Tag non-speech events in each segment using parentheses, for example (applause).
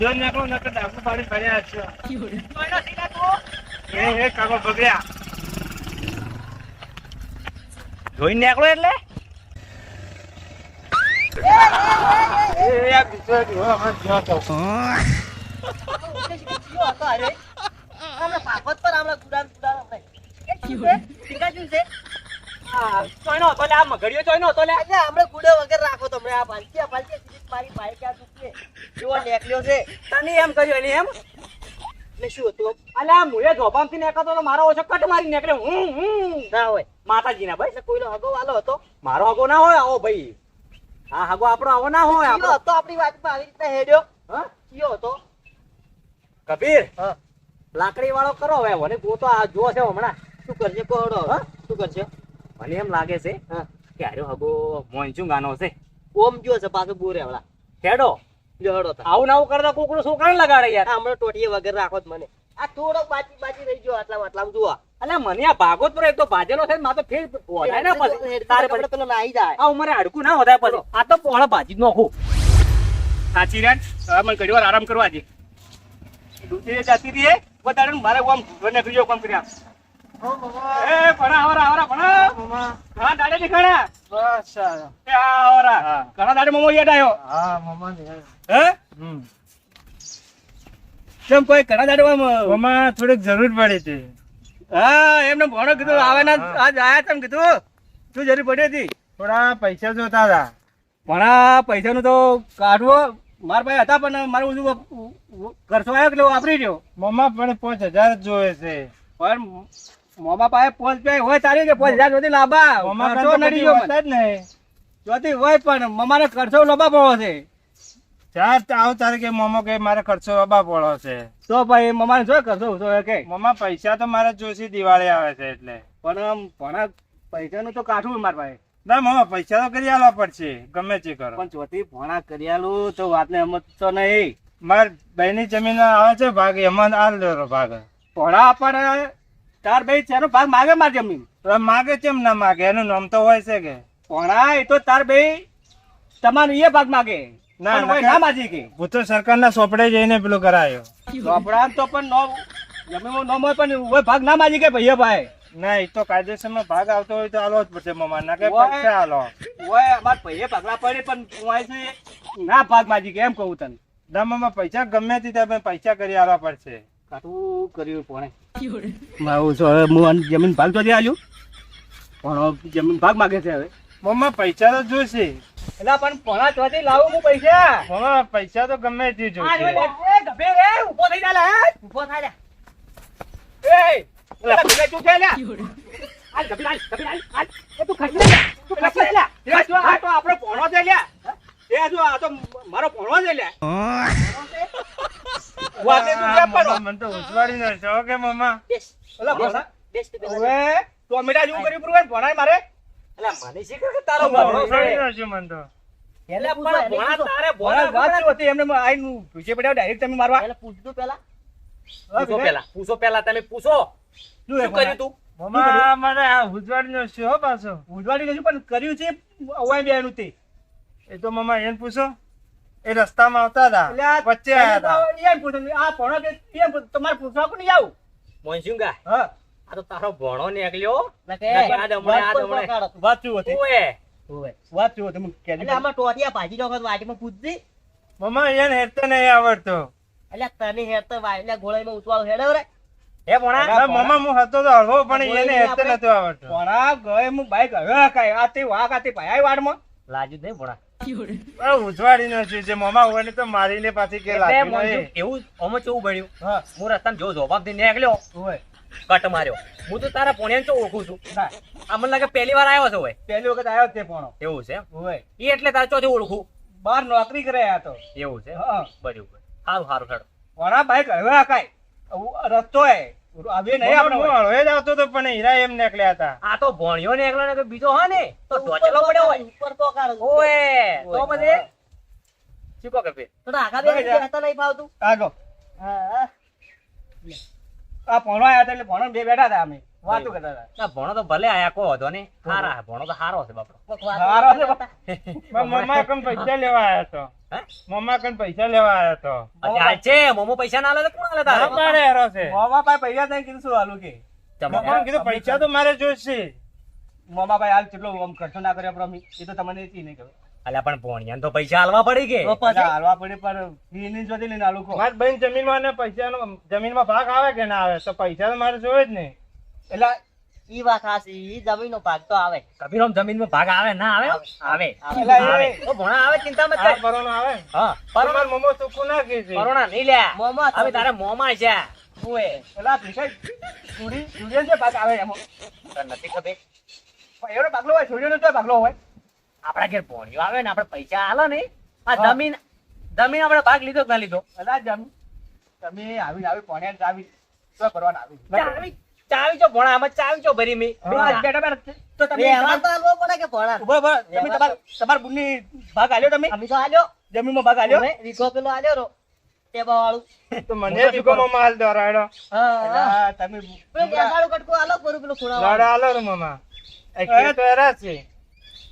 જો નીકળો નકર ડાકુ પાડી ફર્યા છો એ એ કાકો બગડ્યા જોઈને નીકળો એટલે એ આ બીજો એક હો, હમણાં જ્યો તો. કયો હતો અરે હમણાં પાપત પર હમણાં ગુડાન ગુડાન હમણાં. એ શું છે? ભીખાજી છે? આ લે આ મગડિયો જોઈનો હતો લે એટલે હમણાં ગુડો વગર રાખો તમે આ ભાલકી, આ ભાલકી, મારી બાઈક આ દુખે. એવો નેકલ્યો છે. તને એમ કર્યું એને એમ એટલે શું હતું? અલ્યા મુએ ધોપામથી નીકળતો તો મારો ઓછો કટ મારી નીકળ્યો હું હું ના હોય. માતાજીના ભાઈ કોઈનો હગો વાલો હતો. મારો હગો ના હોય આવો ભાઈ હા હગો આપણો આવો ના હોય આપણો હતો આપણી વાતમાં આવી રીતના હેડ્યો? હા કયો હતો? કબીર હા. લાકડી વાળો કરો હવે મને ગોતો આ જો છે હમણાં શું કરશે કહો હડો. હા? શું કરશે? મને એમ લાગે છે હા. કે હગો મોંચું ગાનો છે ઓમ ગયો છે પાછો બોરે હમણાં. હેડો લ્યો હડો તાર. આવું નાવું કરતા કોકડું છોકરાને લગાડે યાર. હમણાં ટોટીએ વગર રાખો જ મને. આ થોડો બાજી બાજી રહી ગયો આટલા આટલા જુઓ અલ્યા મને આ ભાગોત પર એક તો ભાજેલો છે ને તો ફેર વધારે ના પછી તારે પડે પેલો નાહી જાય. આ મને હાડકું ના વધારે પછી આ તો પોળ ભાજી નોખું. સાચી રેટ હવે મને ઘડીવાર આરામ કરવા દે. દૂધી જતી રહી વધારે મારે આમ ઘરને બીજો કામ કર્યા. થોડીક જરૂર પડી હતી. હા એમને ભણો કીધું હા, આવે આજ આયા તેમ કીધું. શું જરૂર પડી હતી? થોડા પૈસા જોતા હતા. ભણા પૈસાનું તો કાઢવો મારા પાસે હતા પણ મારું બધું ખર્ચો આવ્યો એટલે વાપરી રહ્યો? મમ્મા પણ પાંચ હજાર જ જોવે છે. પણ મોમા પાસે પોચ પે હોય તારી કે પોચ હજાર સુધી લાંબા ખર્ચો પણ નડી ગયો જ નહીં. જોતી હોય પણ મમાને ખર્ચો લાંબા પડો છે. ચાર આવ તારે કે મોમો કે મારે ખર્ચો બાબા પડો છે. તો ભાઈ મમાને જો ખર્ચો તો કે. મમ્મા પૈસા તો મારે જોશી દિવાળી આવે છે એટલે. પણ આમ પણ પૈસાનું તો કાઠું મારા પાસે ના મમ્મા પૈસા તો કરી આલવા પડશે. ગમે તે કરો. પણ જોતી ભણા કર્યાલું તો વાતને સમજ તો નહીં. માર બહેની જમીન આવે છે ભાગ એમાં આ લેરો ભાગ. ભણા પણ તાર ભાઈ તેનો ભાગ માગે માર જમીન? માગે કેમ ના માગે? એનું નામ તો હોય છે કે. એ તો તાર ભાઈ તમારો એ ભાગ માગે. ના, ના, ના માજી કે? હું તો સરકારના સોપડે જઈને પેલું કરાયો. સોપડા તો પણ નો જમીન નો હોય પણ ભાગ ના માજી કે ભાઈ ભાઈ? ના એ તો કાયદેસરમાં ભાગ આવતો હોય તો આલો જ પડશે મમા ના કે પડશે આલો. ઓય અમાર ભાઈએ ભાગલા પડે પણ હું આવીશું ના ભાગ માજી કે એમ કહું તને. ના મમા પૈસા ગમે તે તમે પૈસા કરી આલવા પડશે. કાટું કર્યું પણ. મારું હવે હું જમીન ભાગ તો આલ્યું. પણ જમીન ભાગ માગે છે હવે. મમ્મા પૈસા તો જોશે એટલે પણ પોણા ચોથી લાવું હું પૈસા. મમ્મા પૈસા તો ગમે તે રે, ગભે રે ઊભો થઈ જા લે હે. ઊભો જા. એ ગભે તું છે લે આ ગભે આ ગભે આ એ તું ખસી લે તું ખસી લે એ જો આ તો આપણો પોણો છે લે એ જો આ તો મારો પોણો છે લે વાતે તું કેમ પડો મને તો ઉછવાડી નાખશો કે મમ્મા ઓલા ભોણા બેસ તું પેલા. હવે જેવું કર્યું પૂરું ભણાય મારે. અલા, મને શી કે તારો ભોણો ભોણો ઉછવાડી છે? નાખશો મને તો. એને પણ એને તારે ભોણા વાત હતી? એમને આઈને પૂછે પડ્યા ડાયરેક્ટ તમે મારવા. એને પૂછતું પહેલા પૂછો પેલા પૂછો તમે પૂછો. શું કર્યું તું? મમ્મા મને આ ઉજવાડી નાખશો હો પાછો. ઉજવાડી લેજો પણ કર્યું છે અવાય બેનું તે. એ તો મમ્મા એને પૂછો. એ રસ્તામાં આવતા હતા. વચ્ચે આ ભણો કે તમારે પૂછવા કોને જાવ? મોનસુંગા હા. આ તો તારો ભણો નીકળ્યો. શું હતી. શું હતી. એટલે આમાં ટોટિયા ભાજી નો તો વાટીમાં પૂછજી. મમ્મા એને હેરતો નહીં આવડતો. એટલે તને હેરતો વા- ગોળાઈ ગોળાઈમાં ઉતવાળો હેડે રે. હે ભણા મમ્મા હું હતો તો હળવો પણ એને હેરતો નતો આવડતો. ભણા ગયે હું બાઈક હવે કાંઈ. આ તે વાઘ આ તે ભાઈ વાડમાં. લાજુ નહીં ભોણા. ઉજવાડી નાખ્યું છે મમ્મા હોય તો મારીને પાછી કે એટલે લાગ્યું મોહનસિંગ, નહીં. એવું આમાં કેવું બન્યું હા હું રસ્તામાં જો જોબાબથી નીકળ્યો. હોય કટ માર્યો. હું તો તારા પોણિયાને ચો ઓળખું છું. આ મને લાગે પહેલી વાર આવ્યો છે હોય પહેલી વખત આવ્યો તે ભણો એવું છે? હોય ઈ એટલે તારે ચોથી ઓળખું. બાર નોકરી કરે આ તો. એવું છે હા. બરાબર. સારું સારું હેડો. ભણા બાઈક હવે કાંઈ. રસ્તો હે હવે નહીં આપણે હું જ આવતો હતો પણ હીરા એમ નીકળ્યા હતા. આ તો ભણ્યો ને એકલો ને બીજો હા ને? તો ઢોચલો પડ્યો હોય. ઉપર તો. ઓએ બે. નહીં પાવતું આગો. હા આ આવ્યા હતા એટલે ભણવા બે બેઠા હતા અમે. વાતો કરતા હતા. ના, ભણો તો ભલે આયા કો હતો ને હારા ભણો તો હારો છે બાપડો. કોક હારો છે (laughs) મમ્મા કન પૈસા લેવા આયા તો. હે? મમ્મા કન પૈસા લેવા આયા તો. અત્યારે છે મમ્મો પૈસા ના લે તો કોણ આલે તારે? પાડે હેરો છે. મમ્મા પાસે પૈસા તને કીધું શું હાલું કે? મમ્મા કીધું પૈસા તો મારે જોઈશે. મમ્મા ભાઈ હાલ કેટલો આમ ખર્ચો ના કર્યો પ્રમી એ તો તમને એ નહીં ખબર. અલ્યા પણ ભોણિયા તો પૈસા હાલવા પડી કે? હાલવા પડે પણ ફીની જોતી લઈને હાલું કહો. મારે બહેન જમીનમાં ને પૈસાનો જમીનમાં ભાગ આવે કે ના આવે તો પૈસા તો મારે જોઈએ જ ને એટલે ઈ વાત હાસી ઈ જમીનનો ભાગ તો આવે. કબીર આમ જમીનમાં ભાગ આવે ના આવે? આવે. એટલે આવે. તો ભણા આવે ચિંતા મત કર. આવે? હા. પણ મોમો સુકુ ના કે છે. કોરોના નહીં લે મોમો હવે તારે મોમા છે. ઓએ. એલા ભીખાઈ છોડી- છોડીને જે ભાગ આવે એમો. તને નથી ખબર? પણ એનો ભાગલો હોય છોડીનો તો ભાગલો હોય. આપડા ઘેર ભણ્યો આવે ને આપણે પૈસા આલો ને આ જમીન જમીન આપણે ભાગ લીધો કે ના લીધો? એટલે જમીન તમે આવી આવી પોણ્યા ને આવી તો કરવાના આવી. ચાવી ચો ભણા આમાં ચાવી ચો ભરી મી. બે હાથ બેઠા બેઠા. તો તમે વ્યવહાર તો આલવો પડે કે ભણા? ઊભો ઊભો. તમે તમાર તમાર બુનની ભાગ આલ્યો તમે? અમે તો આલ્યો. જમીનમાં ભાગ આલ્યો? રીકો પેલો આલ્યો રો. તો મને હાલ દો હા, તમે પેલું કટકું આલો, પરું પેલું એ તો એરા છે.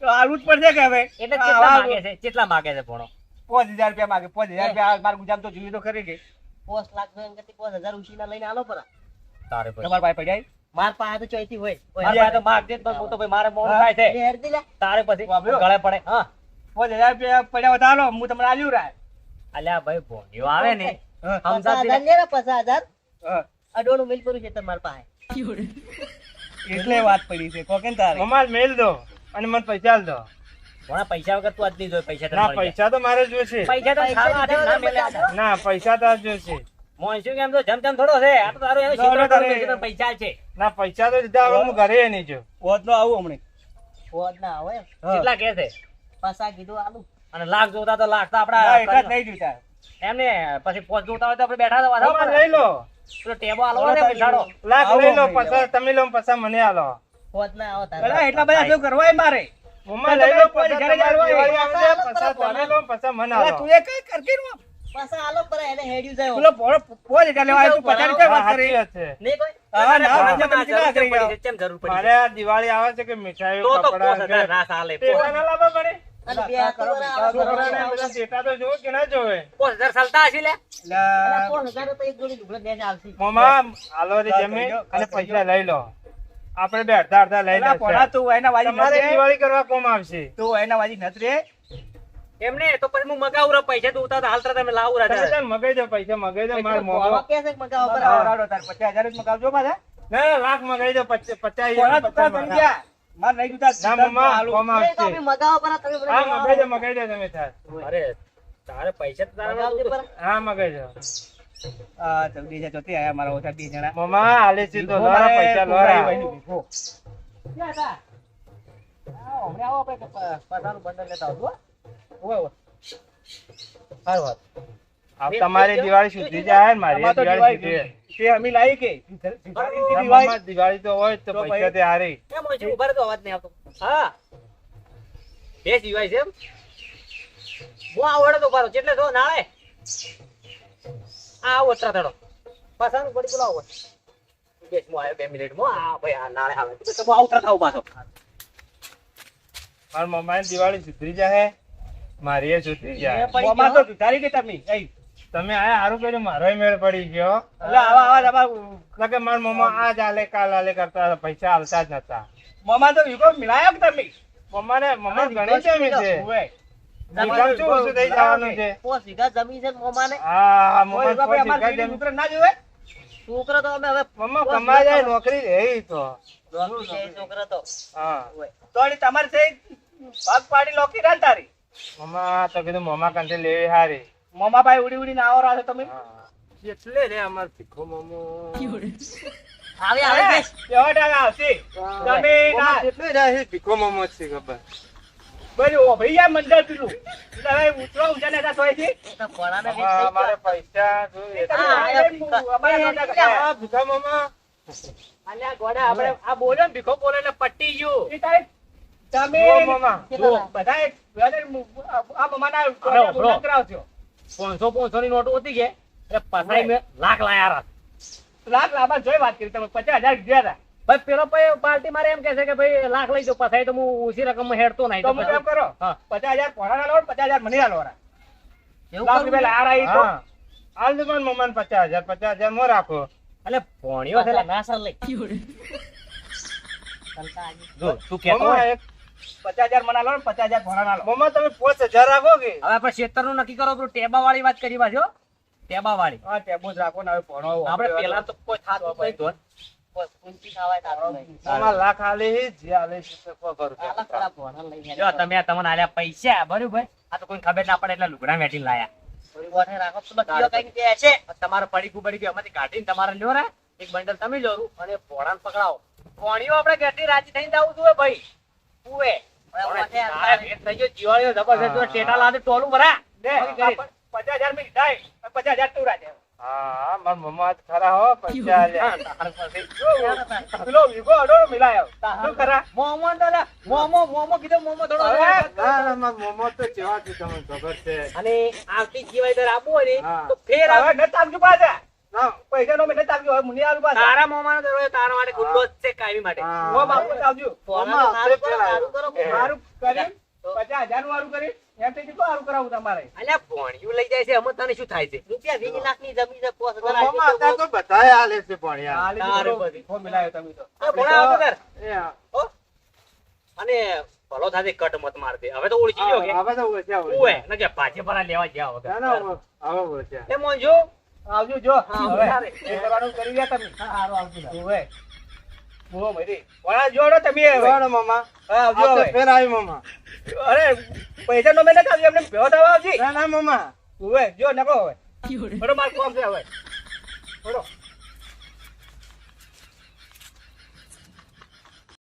તો આલવું જ પડશે કે હવે? એટલે કેટલા માગે છે? કેટલા માગે છે ભણો? પાંચ હજાર રૂપિયા માંગે પાંચ હજાર રૂપિયા મારા ગુજામ તો જોઈએ તો ખરી કે. પોસ લાખ નો એમ કરતી પોસ હજાર ઉછીના લઈને આલો પરા. તારે પછી તમારા પડ્યા માર પાસે તો ચોઈથી હોય. ઓય, પાસે તો માગ દે જ તો ભાઈ મારે મોડું થાય છે. લે, હેડ તારે પછી ગળે પડે. હા. પાંચ હજાર પડ્યા વધારો હું તમને આલ્યું રાય. અલ્યા ભાઈ ભણ્યો આવે ને. હા, પચાસ લે. ને, પચાસ હજાર. હા. અડોનું મિલ કર્યું છે તમારા પાસે. એટલે વાત પડી છે. કોકેન તારે? મેલ દો અને મને પૈસા દો. ભણા પૈસા વગર તું આજ નહીં જોઈ પૈસા ના પૈસા તો મારે જોઈશે. પૈસા તો ના પૈસા તો જોઈશે. મોનસું કેમ તો જમ જમ થોડો છે. આ તો તારું એનું ક્ષેત્ર તારે. પૈસા પૈસા છે. ના પૈસા તો દીધા હવે હું ઘરે નહીં જો હોત નો આવું હમણે? હોદ ના આવે. કેટલા કે છે? પાછા કીધું આલુ. અને લાખ જોતા તો લાખ તો ના, એટલા જ નહીં જોઈતા એમને પછી પોચ જોતા હોય તો આપણે બેઠા તો વાંધો લઈ લો. પેલો ટેબો આલવો ને બિચારો. લાખ લઈ લો પૈસા તમે લો પૈસા મને આલો. હોદ ના આવે તારે. એટલા બધા શું કરવા મારે? મમ્મા લઈ લો પૈસા ઘરે તમારી જવાનું દિવાળી આવે છે પૈસા તમે લો પૈસા મને આલો. તું એ કઈ કરતી રો. પાછા આલો પરા, એને હેડ્યું જાય. પેલો ભોળો પોચ હજાર લેવા તું પચાસ રૂપિયા વાત કરી. છે. નહીં કોઈ? હા, ના, ભણા ના, તમે કરી પડી કેમ જરૂર પડી મારે આ દિવાળી આવે છે કે મીઠાઈ તો તો કપડાં પોચ હજાર કે ના ચાલે. ટેટા ના લાવવા પડે. અને બે કરો, ઉપર કરો, આવે. કરો, છોકરાને બધા ટેટા તો જોવે કે ના જોવે. પોચ ચાલતા હશે લે? અલા, અલા, પોસ હજાર તો એક જોડી લુગડા બે જ આવશે. આલો રે ના, અને પૈસા લઈ લો. આપણે બે અડધા અડધા લઈ ભોળા, તું એના વાજી દિવાળી કરવા કોમ આવશે? તું એના વાજી નથી રે. એમને તો પછી હું મગાવું પૈસા તો ઉતાર હાલ તમે લાવું રા તમે મગાઈ દો પૈસા મગાઈ દો માર મોગો છે કે મગાવો પરા. આવડાવડો પચાસ હજાર જ મગાવજો પાછા. ના ના, લાખ મગાઈ દો પચાસ પચાસ ભોળા, તું તાર પચાસ માર નહીં જોતા, ના મમ્મા હાલું. કોમ નહીં તો મગાવ પર તમે હા મગાઈ દો મગાઈ દો તમે તાર અરે તારે પૈસા તો તારા. હા મગાઈ દો આ ચાલ, છે ચોથી આયા મારા ઓછા બે જણા. મમ્મા હાલે છે તો ભીખો પૈસા લોરા. ક્યાં હતા? આવો, હમણાં આવો આપણે પ- બંડલ લેતા આવજો, તમારી દિવાળી સુધી જાય મારી દિવાળી દિવાળી સુધી તે અમે લાવી કે? દિવાળી. દિવાળી તો હોય તો પૈસા તે હારે. કેમ હોય છે? ઊભા તો અવાજ નહીં આવતો. હા. બે સિવાય છે એમ. હું આવડે તો ઊભા. જેટલે જો નાળે. આ આવો અતરા થડો પાછાનું પડી બોલાવો બેસ મો આવ્યો બે મિનિટમાં આ ભાઈ આ નાળે આવે. તો હું આવતા થાવ પાછો. મારા મમ્માની દિવાળી સુધરી જાય મારી એ મોંમાં ગયો. તો તારી કે તમે. તમે આયા હારું કર્યું મારો મેળ પડી ગયો. એટલે આવા આવા આવા લગે માર મમ્મા આજ આલે કાલ આલે કરતા પૈસા હાલતા જ નતા. મોંમાં તો વિકો મિલાયો કે તમે? મમ્માને મમ્મા ઘણી છે. ઓવે. શું ઓછું થઈ જવાનું છે? પોસ વીઘા જમીન છે ને. હા મમ્મા જેવી છોકરા ના જોવે? છોકરો તો અમે હવે મમ્મા કમાઈ જાય નોકરી રહી તો. છે એ છોકરો તો. હા. તો તમારે છે ભાગ પાડી લોકી રાન તારી. મમ્મા તો કીધું મમ્મા કંઠે લેવી હારી. મોમા ભાઈ ઉડી ના આવો રાછો તમે? એટલે રે અમાર શીખો મમ્મો. આવે આવે કેવો ટાકા આવશે. તમે ના. એટલે રે ભીખો મમ્મો જ છે ખબર. જાય મંડળ પેલું. એટલે ઉતરો ઉજા લેતા છે તો અમારે પૈસા જોઈએ ભીખા. હા, ભીખા ગોડા આપણે આ બોલ્યો ને ભીખો બોલે એટલે પટ્ટી ગયું. એ તારે તમે વેલે આ મમાના કરાવજો પાંચસો પાંચસો ની નોટ ઓતી કે એટલે પસાઈ મેં લાખ લાયા રા લાખ લાભા જોઈ વાત કરી. તમે પચાસ હજાર ગયા હતા. ભાઈ પેલો ભાઈ પાર્ટી મારે એમ કે છે કે ભાઈ લાખ લઈ જાઓ. પછી તો હું ઓછી રકમ હેડતો નહીં. તો તો હું પછી- એમ કરો. હા. પચાસ હજાર પોણા ના લો પચાસ હજાર મને. એવું લાખ રૂપિયા લાર આવી તો. હા. હાલ દે પણ મમ્માને પચાસ હજાર પચાસ હજાર મો રાખો. એટલે ભોણિયો છે ના સર લઈ (laughs) જો તું કેતો પચાસ હજાર મને આલો ને પચાસ હજાર પોણા ના લો મમ્મા તમે પાંચ હજાર રાખો કે? હવે આપણે ક્ષેત્રનું નક્કી કરો પેલું ટેબા વાળી વાત કરી પાછો. ટેબા વાળી હા ટેબુ જ રાખો ને હવે પોણો આપણે પેલા તો કોઈ થાતું નહીં ધોન. બસ ઊંચી ખાવાય તાતું નહીં. મમ્મા લાખ હાલે જે હાલે છે તે કો કરું છું. આલા ખરા ભોણા લઈ હેડે. જો તમે આ તમને આલ્યા પૈસા બરોબર? આ તો કોઈ ખબર ના પડે એટલે લુગડા મેટીને લાયા. થોડી પડી રાખો ગયો. તમારે એમાંથી કાઢીને તમારે લ્યો રે. એક બંડલ તમે લો અને પોણાને પકડાવો. પોણીઓ આપણે ઘરથી રાજી થઈને આવું છું ભાઈ. ઉવે. હવે ગોઠે આ તારા ભેટ થઈ ગયો જીવાળીઓ જબરજસ્ત ટેટા લાદે ટોલું ભરા. દે બાકી કરી. પચાસ હજાર મેં કીધા પચાસ હજાર તું રાખે. હા મારા મમ્મા ખરા હો પૈસા લે હા, તારા પાસે. પેલો વિગો અડો મિલાયો. શું ખરા? મોમો મોમો મોમો કીધો મોમો થોડો ના ના તો કેવા છે તમને ખબર છે. અને આવતી જીવાય દર આપવું ને તો ફેર આવે. હવે નથી પાછા? ના પૈસા નો મેસેજ નથી હવે મુનિ આલું તારા મોમાનો દરવાજો તારા માટે ખુલ્લો જ છે કાયમી માટે. ઓ બાપુ આવજો ભોણાનું કરો. મારું કરી નું વારું કરી એમ થઈ કેટલું કરાવું તમારે? અલ્યા ભોણિયું લઈ જાય છે એમાં તને શું થાય છે? રૂપિયા વીસ લાખની જમીન છે, પાંચ હજાર મમ્મા તો તો બધાય હાલે છે પણ યાર આ લીધું તારે બધી. ફોન મિલાયો તમે તો. એ કર. એ હા. અને ભલો થાશે કટ મત માર દે. હવે તો ઓળખી ગયો કે? હવે તો ઓછા હોય. ઉવે કે ભાજે ભરા લેવા ગયા ના, ના, હવે એ મોંજો આવજો જો. હવે સારું. એ કરવાનું કરી ગયા તમે. સારું આવજો. મરી વણા જોડો તમે હા, આવજો હવે. ફેર આવી મામા. અરે પૈસા નો મેં નથી એમને ભેગો થવા આવજી. ના, ના, મમ્મા. ઓવે જો નકો હવે. બરો માર કોમ છે હવે. બરો